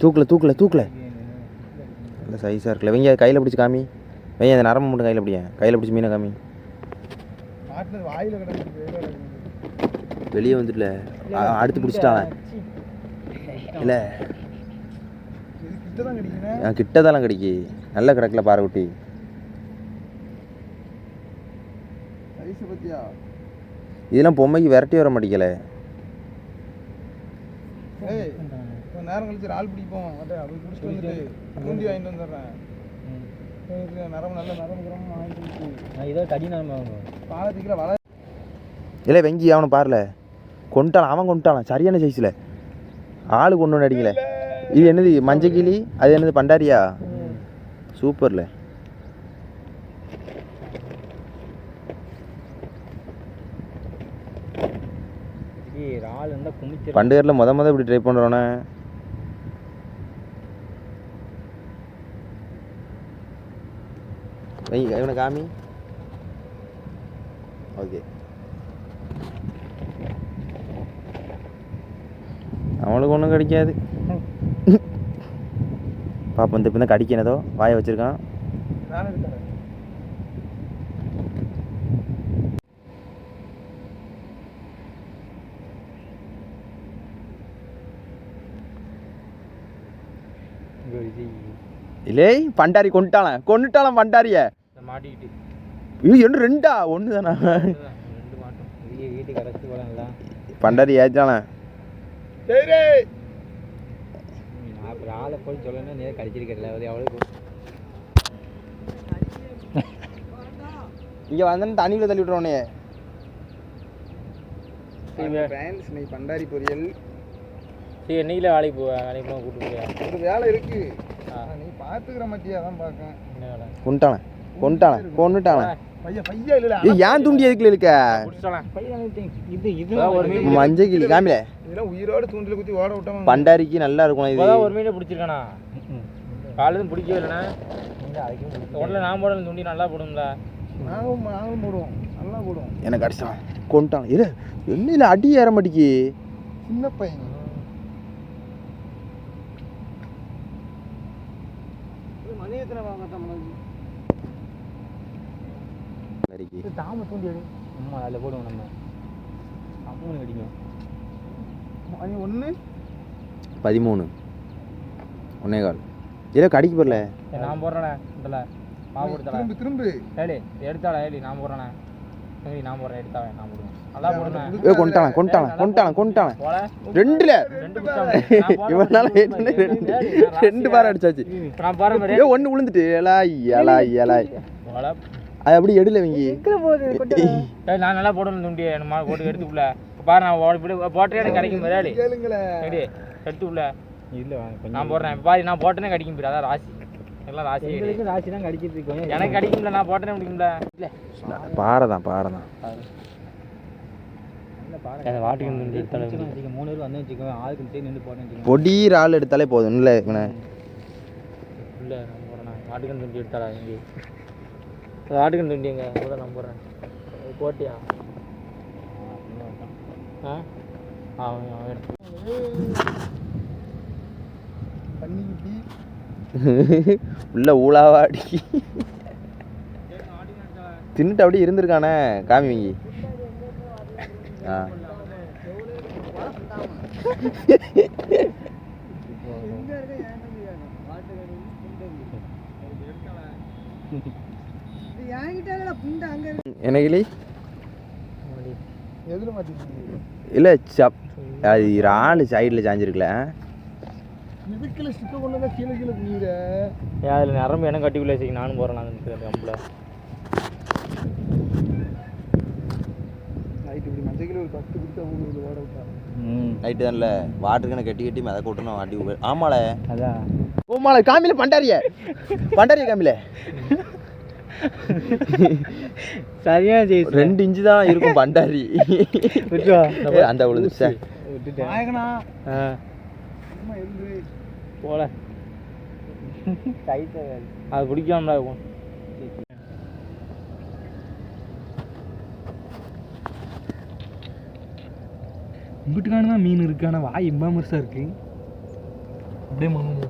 தூக்கல தூக்கல தூக்கல. நல்ல சைஸாக இருக்குல்ல. வெங்க கையில் பிடிச்சி காமி. வெங்க அந்த நரம்பு மட்டும் கையில் பிடிங்க கையில் பிடிச்சி மீனை காமி. வெளியே வந்துட்டுல. அடுத்து பிடிச்சிட்டாங்க இல்லை. கிட்ட தான் கிட்டதெல்லாம் கிடைக்கி. நல்ல கிடக்கல பாறைக்குட்டி இதெல்லாம் பொம்மைக்கு விரட்டி வர மாட்டேங்கல. ஏய் நேரம் கழிச்சு ஆள் பிடிப்போம். அட்டே அப்படி பிடிச்சிட்டு வந்துட்டு தூண்டி வாங்கிட்டு வந்துடுறேன். நரம்பு நல்ல நரம்பு கிரம்பு வாங்கிட்டு வந்து நான் இதோ கடி நம்ம பாலத்துக்குள்ள வள இல்லை வெங்கி அவனை பாருல. கொண்டான் அவன் கொண்டான் சரியான சைஸில் ஆளு கொண்டு வந்து அடிக்கல. இது என்னது மஞ்சள் கிளி? அது என்னது பண்டாரியா? சூப்பர்ல. ஆள் இருந்தால் குமிச்சு பண்டுகரில் முத முத இப்படி ட்ரை பண்ணுறோன்னே இவனை காமி. ஓகே. அவனுக்கு ஒன்றும் கிடைக்காது. பாப்பா இந்த இப்போ தான் கடிக்கனதோ வாயை வச்சிருக்கான் நானே இருக்கிறேன் இல்லை பண்டாரி கொண்டுட்டாளன் கொண்டுட்டாளன் பண்டாரிய? மாட்டிக்கிட்டு. ஐயோ என்ன ரெண்டா? ஒன்று தானே பண்டாரி ஏச்சாளன் சரி! நான் அப்புறம் ஆளை போய் சொல்லணும் நேரம் கடிச்சிருக்கல அது எவ்வளோ இங்கே வந்தேன்னு தண்ணியில் தள்ளி விட்றோனே ஃப்ரெண்ட்ஸ் நீ பண்டாரி பொரியல். சரி வேலைக்கு போவேன் வேலைக்கு போக கூப்பிட்டு போயா ஒரு வேலை இருக்கு. நீ பார்த்துக்கிற மாட்டியா தான் பார்க்கேன் என்ன வேலை? பையன் இல்லை ஏய் ஏன் தூண்டி எதுக்குல இருக்க இது இது ஒரு மீன் மஞ்சள் கிளி காமில. இதெல்லாம் உயிரோட தூண்டில் குத்தி ஓட விட்டோம். பண்டாரிக்கு நல்லா இருக்கும் இது. ஒரு மீனை பிடிச்சிருக்கானா? காலையிலும் பிடிக்கவே இல்லைண்ணா. உடனே நான் போடல துண்டி நல்லா போடும்ல. நாங்களும் நாங்களும் போடுவோம். நல்லா போடுவோம். எனக்கு அடிச்சான். கொண்டுட்டான். இரு என்ன இல்லை அடி ஏற மாட்டேங்கி சின்ன பையன். எத்தனை வாங்க நரிக்கு தாம தூண்டி அடி அம்மா அதில் போடுவோம் நம்ம. அம்மன் கடிக்கும் மணி ஒன்று பதிமூணு. ஒன்னே கால். இல்லை கடிக்கு போடல நான் போடுறேண்ணே இதில் மாவு கொடுத்தல. திரும்ப திரும்ப. ஏலி எடுத்தாளா ஏலி நான் போடுறேண்ணே சரி நான் போடுறேன் எடுத்தாவே நான் போடுவேன். நல்லா போடுறேன். ஏ கொண்டுட்டான் கொண்டுட்டான் கொண்டுட்டான் போல ரெண்டுல. இவனால ரெண்டு ரெண்டு ரெண்டு பாறை அடிச்சாச்சு. நான் மாதிரி ஏ ஒன்று விழுந்துட்டு ஏலாய் ஏலாய் ஏலாய். அது அப்படி எடுல வைங்கி. நான் நல்லா போடணும் துண்டி. நம்ம போட்டு எடுத்துக்குள்ள பாரு நான் போட்டு எனக்கு கிடைக்கும் ரெடி எடுத்துக்குள்ள இல்லை நான் போடுறேன். பாரு நான் போட்டேனே கிடைக்கும் அதான் ராசி. எல்லாம் ராசி ராசி தான் கடிச்சிட்டு இருக்கோம். எனக்கு கிடைக்கும்ல நான் போட்டேனே முடிக்கும்ல இல்லை. பாறை தான் பாறை தான். வாட்டுக்கு துண்டி எடுத்தாலும் மூணு பேர் வந்து வச்சுக்கோ ஆளுக்கு தேடி நின்று போட்டேன்னு வச்சுக்கோ. பொடியிற ஆள் எடுத்தாலே போதும் இல்லை வாட்டுக்கன் துண்டி எடுத்தாடா இங்கே வாட்டுக்கன் துண்டி எங்க? கூட நான் போடுறேன் போட்டியா? ஆ அவன் அவன் எடுத்து உள்ள ஊழாவா அடி தின்னுட்டு அப்படியே இருந்திருக்கானே காமி வங்கி. ஆ. என்ன கிளி? எதில் மாட்டேங்குது இல்லை சப் அது ஆள் சைடில் சாஞ்சிருக்கல. இதுக்குள்ள ஸ்டிக்கர் கொண்டு வந்தா கீழே கீழே குனியுற. ஏன் அதில் நரம்பு எனக்கு கட்டிக்குள்ளே வச்சுக்க நானும் போகிறேன் நான் அந்த கம்பில் நைட்டு இப்படி மஞ்சள் கிலோ ஒரு பத்து கொடுத்தா உங்களுக்கு ஓட விட்டாங்க ம் நைட்டு தான்ல. வாட்டருக்கனை கட்டி கட்டி மித கூட்டணும் அடி உப- ஆமால. அதான். ஓமால காமில பண்டாரிய. பண்டாரிய காமில. சரியா ஜெயிச்சு. ரெண்டு இன்ச்சு தான் இருக்கும் பண்டாரி. அந்த விழுந்துச்சு நாயகனா போல. அது பிடிக்காமல இங்கிட்டுக்கான தான் மீன் இருக்கு ஆனால் வாய் இம்பாமர்ஸாக இருக்கு. அப்படியே மண்ணு